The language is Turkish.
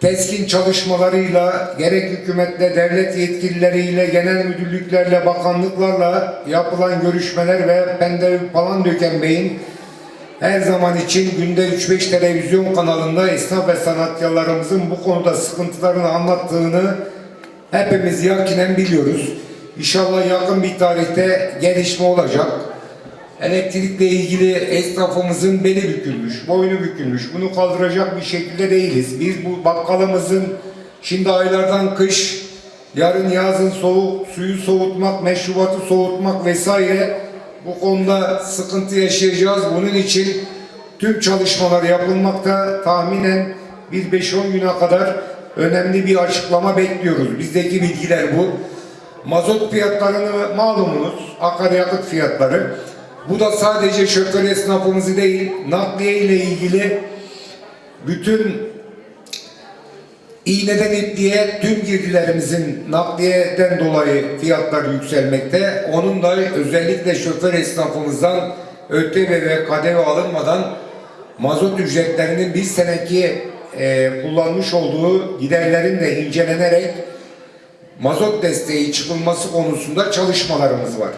teskin çalışmalarıyla gerek hükümetle, devlet yetkilileriyle, genel müdürlüklerle, bakanlıklarla yapılan görüşmeler ve ben de Palandöken Bey'in her zaman için günde 3-5 televizyon kanalında esnaf ve sanatkarlarımızın bu konuda sıkıntılarını anlattığını hepimiz yakinen biliyoruz. İnşallah yakın bir tarihte gelişme olacak. Elektrikle ilgili esnafımızın beli bükülmüş, boynu bükülmüş. Bunu kaldıracak bir şekilde değiliz. Biz bu bakkalımızın şimdi aylardan kış, yarın yazın soğuk, suyu soğutmak, meşrubatı soğutmak vesaire bu konuda sıkıntı yaşayacağız. Bunun için tüm çalışmalar yapılmakta. Tahminen bir 5-10 güne kadar önemli bir açıklama bekliyoruz. Bizdeki bilgiler bu. Mazot fiyatlarını malumunuz, akaryakıt fiyatları. Bu da sadece şoför esnafımızı değil, nakliye ile ilgili bütün iğneden ipliğe tüm girdilerimizin nakliyeden dolayı fiyatlar yükselmekte. Onun da özellikle şoför esnafımızdan ÖTV ve KDV alınmadan mazot ücretlerinin bir seneki e, kullanmış olduğu giderlerin de incelenerek mazot desteği çıkılması konusunda çalışmalarımız var.